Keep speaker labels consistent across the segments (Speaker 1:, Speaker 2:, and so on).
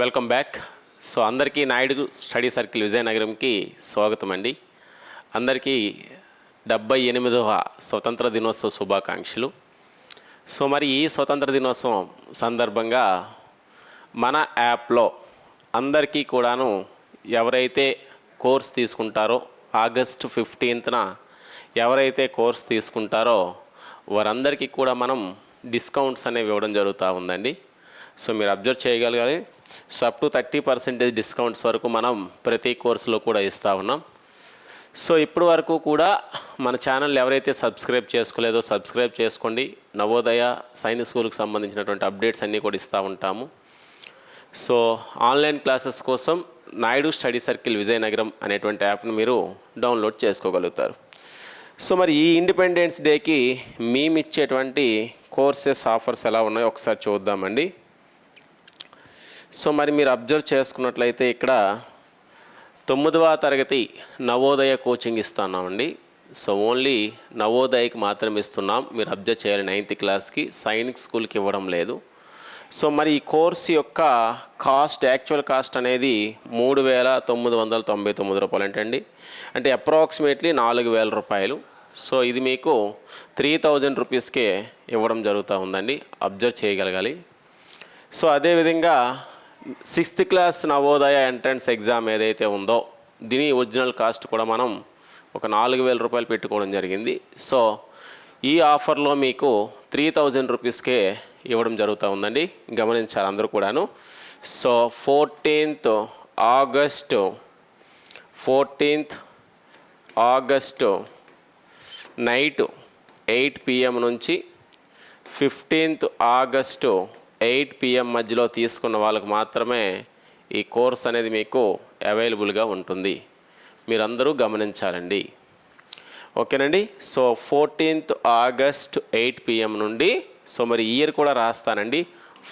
Speaker 1: Welcome back. So అందరికీ Naidu study circle విజయనగరంకి స్వాగతం అండి. అందరికీ డెబ్బై ఎనిమిదవ స్వతంత్ర దినోత్సవ శుభాకాంక్షలు. సో మరి ఈ స్వతంత్ర దినోత్సవం సందర్భంగా మన యాప్లో అందరికీ కూడాను ఎవరైతే కోర్స్ తీసుకుంటారో ఆగస్టు ఫిఫ్టీన్త్న ఎవరైతే కోర్స్ తీసుకుంటారో వారందరికీ కూడా మనం డిస్కౌంట్స్ అనేవి ఇవ్వడం జరుగుతూ ఉందండి. సో మీరు అబ్జర్వ్ చేయగలగాలి. So up to thirty percentage discounts వరకు మనం ప్రతి కోర్సులో కూడా ఇస్తూ ఉన్నాం. సో ఇప్పటి వరకు కూడా మన ఛానల్ ఎవరైతే సబ్స్క్రైబ్ చేసుకోలేదో సబ్స్క్రైబ్ చేసుకోండి. నవోదయ సైన్స్ స్కూల్కి సంబంధించినటువంటి అప్డేట్స్ అన్నీ కూడా ఇస్తూ ఉంటాము. సో ఆన్లైన్ క్లాసెస్ కోసం నాయుడు స్టడీ సర్కిల్ విజయనగరం అనేటువంటి యాప్ను మీరు డౌన్లోడ్ చేసుకోగలుగుతారు. సో మరి ఈ ఇండిపెండెన్స్ డేకి మేము ఇచ్చేటువంటి కోర్సెస్ ఆఫర్స్ ఎలా ఉన్నాయో ఒకసారి చూద్దామండి. సో మరి మీరు అబ్జర్వ్ చేసుకున్నట్లయితే ఇక్కడ తొమ్మిదవ తరగతి నవోదయ కోచింగ్ ఇస్తున్నామండి. సో ఓన్లీ నవోదయకి మాత్రమే ఇస్తున్నాం. మీరు అబ్జర్వ్ చేయాలి నైన్త్ క్లాస్కి. సైనిక్ స్కూల్కి ఇవ్వడం లేదు. సో మరి ఈ కోర్స్ యొక్క కాస్ట్ యాక్చువల్ కాస్ట్ అనేది మూడు వేల తొమ్మిది వందల తొంభై తొమ్మిది రూపాయలు అంటండి అంటే అప్రాక్సిమేట్లీ నాలుగు వేల రూపాయలు. సో ఇది మీకు త్రీ థౌజండ్ రూపీస్కే ఇవ్వడం జరుగుతూ ఉందండి. అబ్జర్వ్ చేయగలగాలి. సో అదేవిధంగా sixth class Navodaya entrance exam ఏదైతే ఉందో దీని ఒరిజినల్ కాస్ట్ కూడా మనం ఒక నాలుగు వేల రూపాయలు పెట్టుకోవడం జరిగింది. సో ఈ ఆఫర్లో మీకు త్రీ థౌజండ్ రూపీస్కే ఇవ్వడం జరుగుతూ ఉందండి. గమనించాలి అందరూ కూడాను. So fourteenth August fourteenth August night eight PM నుంచి ఫిఫ్టీన్త్ ఆగస్టు ఎయిట్ పిఎం మధ్యలో తీసుకున్న వాళ్ళకు మాత్రమే ఈ కోర్స్ అనేది మీకు అవైలబుల్గా ఉంటుంది. మీరందరూ గమనించాలండి. ఓకేనండి? So fourteenth August eight PM నుండి సో మరి ఇయర్ కూడా రాస్తానండి.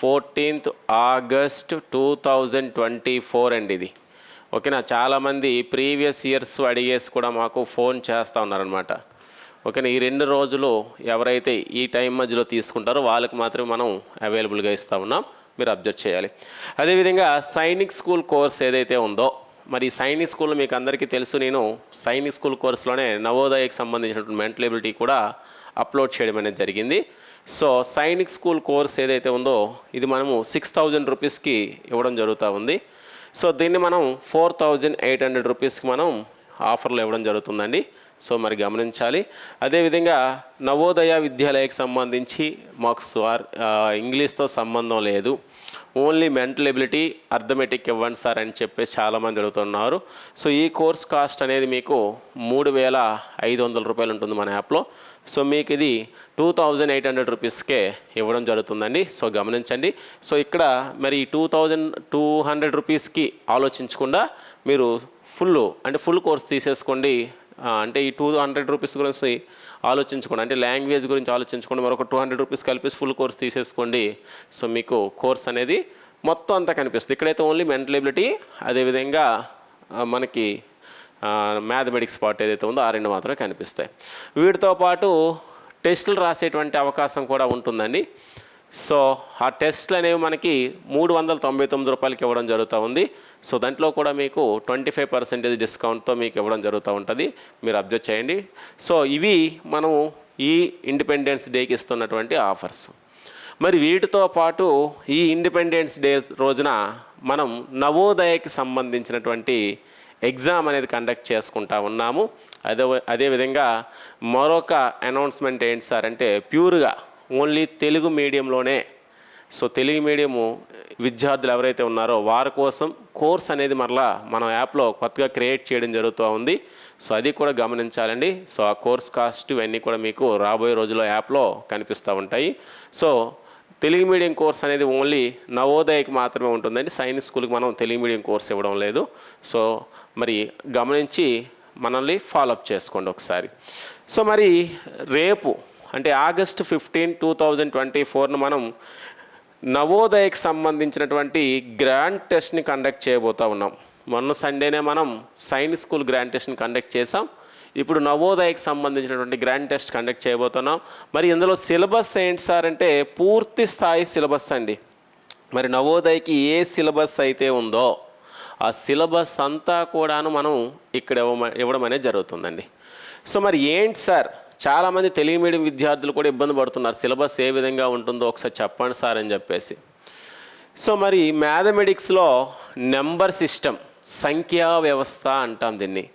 Speaker 1: Fourteenth August two thousand twenty four అండి ఇది. ఓకేనా? చాలామంది ప్రీవియస్ ఇయర్స్ అడిగేసి కూడా మాకు ఫోన్ చేస్తూ ఉన్నారనమాట ఓకేనా ఈ రెండు రోజులు ఎవరైతే ఈ టైం మధ్యలో తీసుకుంటారో వాళ్ళకి మాత్రమే మనం అవైలబుల్గా ఇస్తూ ఉన్నాం. మీరు అబ్జర్వ్ చేయాలి. అదేవిధంగా సైనిక్ స్కూల్ కోర్స్ ఏదైతే ఉందో మరి సైనిక్ స్కూల్ మీకు అందరికీ తెలుసు నేను సైనిక్ స్కూల్ కోర్సులోనే నవోదయకి సంబంధించినటువంటి మెంటల్ ఎబిలిటీ కూడా అప్లోడ్ చేయడం అనేది జరిగింది. సో సైనిక్ స్కూల్ కోర్స్ ఏదైతే ఉందో ఇది మనము సిక్స్ థౌజండ్ రూపీస్కి ఇవ్వడం జరుగుతూ ఉంది. సో దీన్ని మనం ఫోర్ థౌజండ్ ఎయిట్ హండ్రెడ్ రూపీస్కి మనం ఆఫర్లు ఇవ్వడం జరుగుతుందండి. సో మరి గమనించాలి. అదేవిధంగా నవోదయ విద్యాలయకు సంబంధించి మాకు సార్ ఇంగ్లీష్తో సంబంధం లేదు. ఓన్లీ మెంటల్ ఎబిలిటీ అర్థమెటిక్ ఇవ్వండి సార్ అని చెప్పేసి చాలామంది అడుగుతున్నారు. సో ఈ కోర్స్ కాస్ట్ అనేది మీకు మూడు వేల ఐదు వందల రూపాయలు ఉంటుంది మన యాప్లో. సో మీకు ఇది టూ థౌజండ్ ఎయిట్ హండ్రెడ్ రూపీస్కే ఇవ్వడం జరుగుతుందండి. సో గమనించండి. సో ఇక్కడ మరి టూ థౌజండ్ టూ హండ్రెడ్ రూపీస్కి ఆలోచించకుండా మీరు ఫుల్ అంటే ఫుల్ కోర్స్ తీసేసుకోండి. అంటే ఈ టూ హండ్రెడ్ రూపీస్ గురించి ఆలోచించుకోండి. అంటే లాంగ్వేజ్ గురించి ఆలోచించుకోండి. మరొక టూ హండ్రెడ్ రూపీస్ కలిపేసి ఫుల్ కోర్స్ తీసేసుకోండి. సో మీకు కోర్స్ అనేది మొత్తం అంతా కనిపిస్తుంది. ఇక్కడైతే ఓన్లీ మెంటల్ ఎబిలిటీ అదేవిధంగా మనకి మ్యాథమెటిక్స్ పార్ట్ ఏదైతే ఉందో ఆ రెండు మాత్రమే కనిపిస్తాయి. వీటితో పాటు టెస్టులు రాసేటువంటి అవకాశం కూడా ఉంటుందండి. సో ఆ టెస్ట్లు అనేవి మనకి మూడు వందల తొంభై తొమ్మిది రూపాయలకి ఇవ్వడం జరుగుతూ ఉంది. సో దాంట్లో కూడా మీకు ట్వంటీ ఫైవ్ పర్సెంటేజ్ డిస్కౌంట్తో మీకు ఇవ్వడం జరుగుతూ ఉంటుంది. మీరు అబ్జర్వ్ చేయండి. సో ఇవి మనము ఈ ఇండిపెండెన్స్ డేకి ఇస్తున్నటువంటి ఆఫర్స్. మరి వీటితో పాటు ఈ ఇండిపెండెన్స్ డే రోజున మనం నవోదయకి సంబంధించినటువంటి ఎగ్జామ్ అనేది కండక్ట్ చేసుకుంటా ఉన్నాము. అదే అదేవిధంగా మరొక అనౌన్స్మెంట్ ఏంటి సార్ అంటే ప్యూర్గా ఓన్లీ తెలుగు మీడియంలోనే. సో తెలుగు మీడియము విద్యార్థులు ఎవరైతే ఉన్నారో వారి కోసం కోర్స్ అనేది మరలా మన యాప్లో కొత్తగా క్రియేట్ చేయడం జరుగుతూ ఉంది. సో అది కూడా గమనించాలండి. సో ఆ కోర్స్ కాస్ట్ ఇవన్నీ కూడా మీకు రాబోయే రోజుల్లో యాప్లో కనిపిస్తూ ఉంటాయి. సో తెలుగు మీడియం కోర్స్ అనేది ఓన్లీ నవోదయకి మాత్రమే ఉంటుందండి. సైన్స్ స్కూల్కి మనం తెలుగు మీడియం కోర్స్ ఇవ్వడం లేదు. సో మరి గమనించి మనల్ని ఫాలోఅప్ చేసుకోండి ఒకసారి. సో మరి రేపు అంటే August fifteen two thousand twenty ఫోర్ను మనం నవోదయకి సంబంధించినటువంటి గ్రాండ్ టెస్ట్ని కండక్ట్ చేయబోతూ ఉన్నాం. మొన్న సండేనే మనం సైన్స్ స్కూల్ గ్రాండ్ టెస్ట్ని కండక్ట్ చేసాం ఇప్పుడు నవోదయకి సంబంధించినటువంటి గ్రాండ్ టెస్ట్ కండక్ట్ చేయబోతున్నాం. మరి ఇందులో సిలబస్ ఏంటి సార్ అంటే పూర్తి స్థాయి సిలబస్ అండి. మరి నవోదయకి ఏ సిలబస్ అయితే ఉందో ఆ సిలబస్ అంతా కూడాను మనం ఇక్కడ ఇవ్వమ- ఇవ్వడం అనేది జరుగుతుందండి. సో మరి ఏంటి సార్? చాలామంది తెలుగు మీడియం విద్యార్థులు కూడా ఇబ్బంది పడుతున్నారు. సిలబస్ ఏ విధంగా ఉంటుందో ఒకసారి చెప్పండి సార్ అని చెప్పేసి. సో మరి మ్యాథమెటిక్స్లో నెంబర్ సిస్టమ్ సంఖ్యా వ్యవస్థ అంటాం దీన్ని.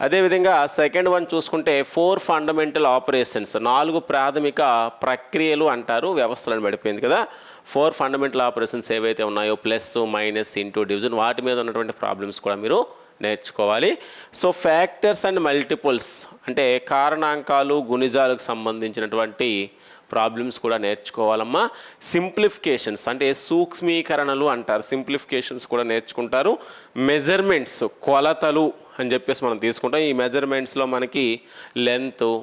Speaker 1: అదేవిధంగా సెకండ్ వన్ చూసుకుంటే ఫోర్ ఫండమెంటల్ ఆపరేషన్స్ నాలుగు ప్రాథమిక ప్రక్రియలు అంటారు. వ్యవస్థలను పడిపోయింది కదా. ఫోర్ ఫండమెంటల్ ఆపరేషన్స్ ఏవైతే ఉన్నాయో ప్లస్ మైనస్ ఇంటూ డివిజన్ వాటి మీద ఉన్నటువంటి ప్రాబ్లమ్స్ కూడా మీరు నేర్చుకోవాలి. సో ఫ్యాక్టర్స్ అండ్ మల్టిపుల్స్ అంటే కారణాంకాలు గుణిజాలకు సంబంధించినటువంటి ప్రాబ్లమ్స్ కూడా నేర్చుకోవాలమ్మా. సింప్లిఫికేషన్స్ అంటే సూక్ష్మీకరణలు అంటారు. సింప్లిఫికేషన్స్ కూడా నేర్చుకుంటారు. మెజర్మెంట్స్ కొలతలు అని చెప్పేసి మనం తీసుకుంటాం. ఈ మెజర్మెంట్స్లో మనకి లెంత్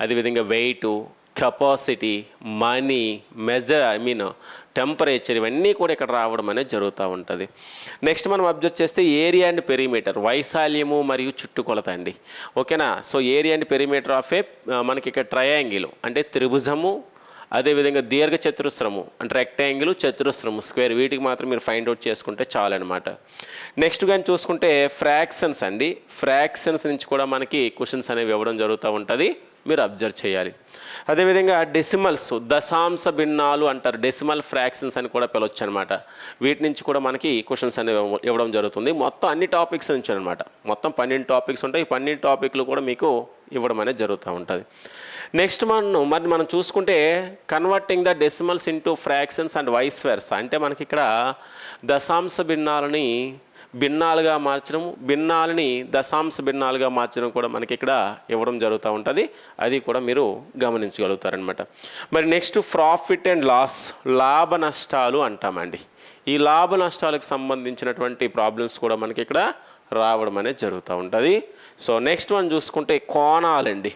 Speaker 1: అదేవిధంగా weight capacity money measure I mean temperature ఇవన్నీ కూడా ఇక్కడ రావడం అనేది జరుగుతూ ఉంటుంది. నెక్స్ట్ మనం అబ్జర్వ్ చేస్తే ఏరియా అండ్ పెరిమీటర్ వైశాల్యము మరియు చుట్టుకొలత అండి. ఓకేనా so area and perimeter of a మనకి ఇక్కడ ట్రయాంగిల్ అంటే త్రిభుజము అదేవిధంగా దీర్ఘ చతురస్రము అంటే రెక్టాంగిల్ చతురస్రము స్క్వేర్ వీటికి మాత్రం మీరు ఫైండ్ అవుట్ చేసుకుంటే చాలన్నమాట. నెక్స్ట్ కానీ చూసుకుంటే ఫ్రాక్షన్స్ అండి. ఫ్రాక్షన్స్ నుంచి కూడా మనకి క్వశ్చన్స్ అనేవి ఇవ్వడం జరుగుతూ ఉంటుంది. మీరు అబ్జర్వ్ చేయాలి. అదేవిధంగా డెసిమల్స్ దశాంశ భిన్నాలు అంటారు. డెసిమల్ ఫ్రాక్షన్స్ అని కూడా పిలవచ్చు అనమాట వీటి నుంచి కూడా మనకి క్వశ్చన్స్ అనేవి ఇవ్వడం జరుగుతుంది. మొత్తం అన్ని టాపిక్స్ నుంచి అనమాట మొత్తం పన్నెండు టాపిక్స్ ఉంటాయి. ఈ పన్నెండు టాపిక్లు కూడా మీకు ఇవ్వడం అనేది జరుగుతూ ఉంటుంది. నెక్స్ట్ మనం మరి మనం చూసుకుంటే converting the decimals into fractions and vice versa అంటే మనకి ఇక్కడ దశాంశ భిన్నాలని భిన్నాలుగా మార్చడం భిన్నాలని దశాంశ భిన్నాలుగా మార్చడం కూడా మనకి ఇక్కడ ఇవ్వడం జరుగుతూ ఉంటుంది. అది కూడా మీరు గమనించగలుగుతారనమాట మరి నెక్స్ట్ ప్రాఫిట్ అండ్ లాస్ లాభ నష్టాలు అంటామండి. ఈ లాభ నష్టాలకు సంబంధించినటువంటి ప్రాబ్లమ్స్ కూడా మనకి ఇక్కడ రావడం అనేది జరుగుతూ ఉంటుంది. సో నెక్స్ట్ వన్ చూసుకుంటే కోణాలండి.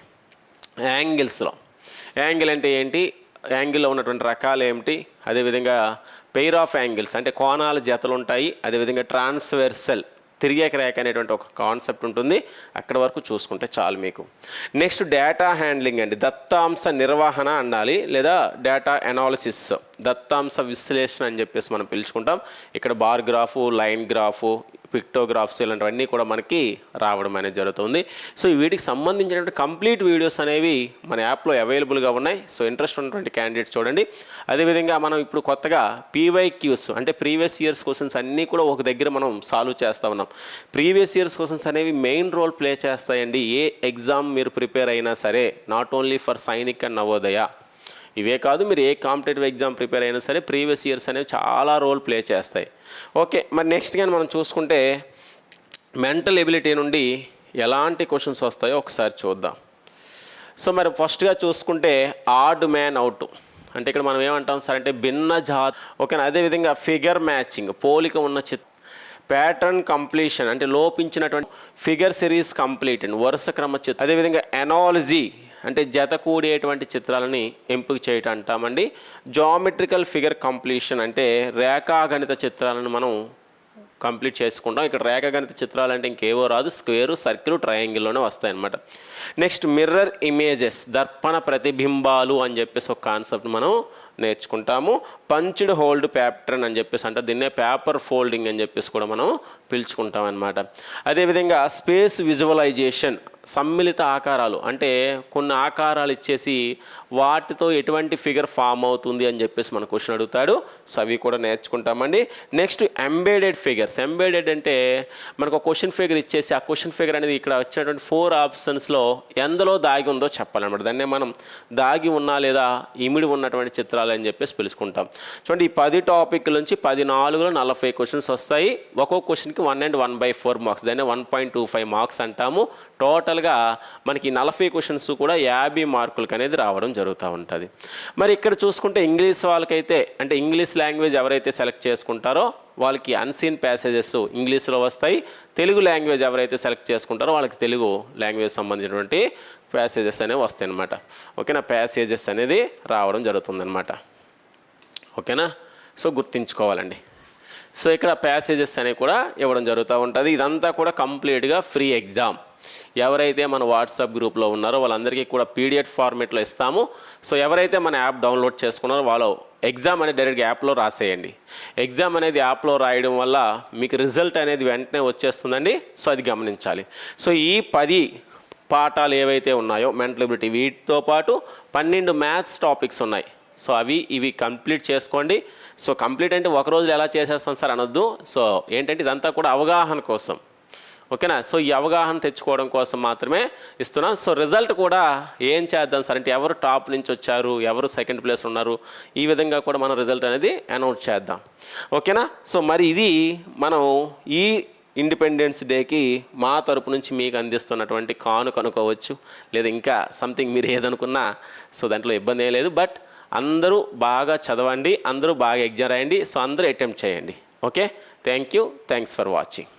Speaker 1: యాంగిల్స్లో. యాంగిల్ అంటే ఏంటి? యాంగిల్లో ఉన్నటువంటి రకాలు ఏమిటి? అదేవిధంగా పెయిర్ ఆఫ్ యాంగిల్స్ అంటే కోణాల జతలు ఉంటాయి. అదేవిధంగా ట్రాన్స్వర్సల్ తిరిగే క్రాక్ అనేటువంటి ఒక కాన్సెప్ట్ ఉంటుంది. అక్కడ వరకు చూసుకుంటే చాలు మీకు. నెక్స్ట్ డేటా హ్యాండ్లింగ్ అండి. దత్తాంశ నిర్వహణ అనాలి లేదా డేటా అనాలిసిస్ దత్తాంశ విశ్లేషణ అని చెప్పేసి మనం పిలుచుకుంటాం. ఇక్కడ bar graph line graph pictographs ఇలాంటివన్నీ కూడా మనకి రావడం అనేది జరుగుతుంది. సో వీటికి సంబంధించినటువంటి కంప్లీట్ వీడియోస్ అనేవి మన యాప్లో అవైలబుల్గా ఉన్నాయి. సో ఇంట్రెస్ట్ ఉన్నటువంటి క్యాండిడేట్స్ చూడండి. అదేవిధంగా మనం ఇప్పుడు కొత్తగా పీవైక్యూస్ అంటే ప్రీవియస్ ఇయర్స్ క్వశ్చన్స్ అన్నీ కూడా ఒక దగ్గర మనం సాల్వ్ చేస్తూ ఉన్నాం. ప్రీవియస్ ఇయర్స్ క్వశ్చన్స్ అనేవి మెయిన్ రోల్ ప్లే చేస్తాయండి. ఏ ఎగ్జామ్ మీరు ప్రిపేర్ అయినా సరే not only for Sainik and Navodaya. ఇవే కాదు మీరు ఏ కాంపిటేటివ్ ఎగ్జామ్ ప్రిపేర్ అయినా సరే ప్రీవియస్ ఇయర్స్ అనేవి చాలా రోల్ ప్లే చేస్తాయి. ఓకే మరి నెక్స్ట్ కానీ మనం చూసుకుంటే మెంటల్ ఎబిలిటీ నుండి ఎలాంటి క్వశ్చన్స్ వస్తాయో ఒకసారి చూద్దాం. సో మరి ఫస్ట్గా చూసుకుంటే ఆడ్ మ్యాన్ అవుట్. అంటే ఇక్కడ మనం ఏమంటాం సార్ అంటే భిన్న జాత్. ఓకేనా అదేవిధంగా ఫిగర్ మ్యాచింగ్ పోలిక ఉన్న చిత్ ప్యాటర్న్ కంప్లీషన్ అంటే లోపించినటువంటి ఫిగర్ సిరీస్ కంప్లీట్ అండ్ వరుస క్రమ చిత్రం అదేవిధంగా ఎనాలజీ అంటే జత కూడేటువంటి చిత్రాలని ఎంపిక చేయటం అంటామండి. జామెట్రికల్ ఫిగర్ కంప్లీషన్ అంటే రేఖాగణిత చిత్రాలను మనం కంప్లీట్ చేసుకుంటాం. ఇక్కడ రేఖాగణిత చిత్రాలు అంటే ఇంకేవో రాదు. స్క్వేరు సర్కిల్ ట్రయాంగిల్లోనే వస్తాయి అనమాట నెక్స్ట్ మిర్రర్ ఇమేజెస్ దర్పణ ప్రతిబింబాలు అని చెప్పేసి ఒక కాన్సెప్ట్ మనం నేర్చుకుంటాము. పంచ్డ్ హోల్డ్ ప్యాటర్న్ అని చెప్పేసి అంటే దీన్నే పేపర్ ఫోల్డింగ్ అని చెప్పేసి కూడా మనం పిలుచుకుంటాం అనమాట అదేవిధంగా స్పేస్ విజువలైజేషన్ సమ్మిళిత ఆకారాలు అంటే కొన్ని ఆకారాలు ఇచ్చేసి వాటితో ఎటువంటి ఫిగర్ ఫామ్ అవుతుంది అని చెప్పేసి మన క్వశ్చన్ అడుగుతాడు. సో అవి కూడా నేర్చుకుంటామండి. Next ఎంబేడెడ్ figures. ఎంబేడెడ్ అంటే మనకు ఒక క్వశ్చన్ ఫిగర్ ఇచ్చేసి ఆ క్వశ్చన్ ఫిగర్ అనేది ఇక్కడ వచ్చినటువంటి ఫోర్ ఆప్షన్స్లో ఎందులో దాగి ఉందో చెప్పాలన్నమాట. దాన్నే మనం దాగి ఉన్నా లేదా ఇమిడి ఉన్నటువంటి చిత్రాలు అని చెప్పేసి పిలుచుకుంటాం. చూడండి ఈ పది టాపిక్ నుంచి పది నాలుగులో నలభై క్వశ్చన్స్ వస్తాయి. ఒక్కొక్క క్వశ్చన్కి one and one by four marks. దాన్ని one point two five marks అంటాము. టోటల్ టోటల్గా మనకి నలభై క్వశ్చన్స్ కూడా యాభై మార్కులకి అనేది రావడం జరుగుతూ ఉంటుంది. మరి ఇక్కడ చూసుకుంటే ఇంగ్లీష్ వాళ్ళకైతే అంటే ఇంగ్లీష్ లాంగ్వేజ్ ఎవరైతే సెలెక్ట్ చేసుకుంటారో వాళ్ళకి అన్సీన్ ప్యాసేజెస్ ఇంగ్లీష్లో వస్తాయి తెలుగు లాంగ్వేజ్ ఎవరైతే సెలెక్ట్ చేసుకుంటారో వాళ్ళకి తెలుగు లాంగ్వేజ్ సంబంధించినటువంటి ప్యాసేజెస్ అనేవి వస్తాయి అనమాట ఓకేనా? ప్యాసేజెస్ అనేది రావడం జరుగుతుందన్నమాట. ఓకేనా? సో గుర్తుంచుకోవాలండి. సో ఇక్కడ ప్యాసేజెస్ అనేవి కూడా ఇవ్వడం జరుగుతూ ఉంటుంది. ఇదంతా కూడా కంప్లీట్గా ఫ్రీ ఎగ్జామ్ ఎవరైతే మన వాట్సాప్ గ్రూప్లో ఉన్నారో వాళ్ళందరికీ కూడా పీడిఎఫ్ ఫార్మేట్లో ఇస్తాము. సో ఎవరైతే మన యాప్ డౌన్లోడ్ చేసుకున్నారో వాళ్ళు ఎగ్జామ్ అనేది డైరెక్ట్గా యాప్లో రాసేయండి. ఎగ్జామ్ అనేది యాప్లో రాయడం వల్ల మీకు రిజల్ట్ అనేది వెంటనే వచ్చేస్తుందండి. సో అది గమనించాలి. సో ఈ పది పాఠాలు ఏవైతే ఉన్నాయో మెంటల్ ఎబిలిటీ వీటితో పాటు పన్నెండు మ్యాథ్స్ టాపిక్స్ ఉన్నాయి. సో అవి ఇవి కంప్లీట్ చేసుకోండి. సో కంప్లీట్ అంటే ఒక రోజులో ఎలా చేసేస్తాం సార్ అనొద్దు. సో ఏంటంటే ఇదంతా కూడా అవగాహన కోసం. ఓకేనా? సో ఈ అవగాహన తెచ్చుకోవడం కోసం మాత్రమే ఇస్తున్నాం. సో రిజల్ట్ కూడా ఏం చేద్దాం సార్? అంటే ఎవరు టాప్ నుంచి వచ్చారు? ఎవరు సెకండ్ ప్లేస్ ఉన్నారు? ఈ విధంగా కూడా మనం రిజల్ట్ అనేది అనౌన్స్ చేద్దాం. ఓకేనా? సో మరి ఇది మనం ఈ ఇండిపెండెన్స్ డేకి మా తరపు నుంచి మీకు అందిస్తున్నటువంటి కాను కనుకోవచ్చు లేదా ఇంకా సంథింగ్ మీరు ఏదనుకున్నా సో దాంట్లో ఇబ్బంది ఏం లేదు. బట్ అందరూ బాగా చదవండి అందరూ బాగా ఎగ్జామ్ రాయండి. సో అందరూ అటెంప్ట్ చేయండి. Okay? Thank you. Thanks for watching.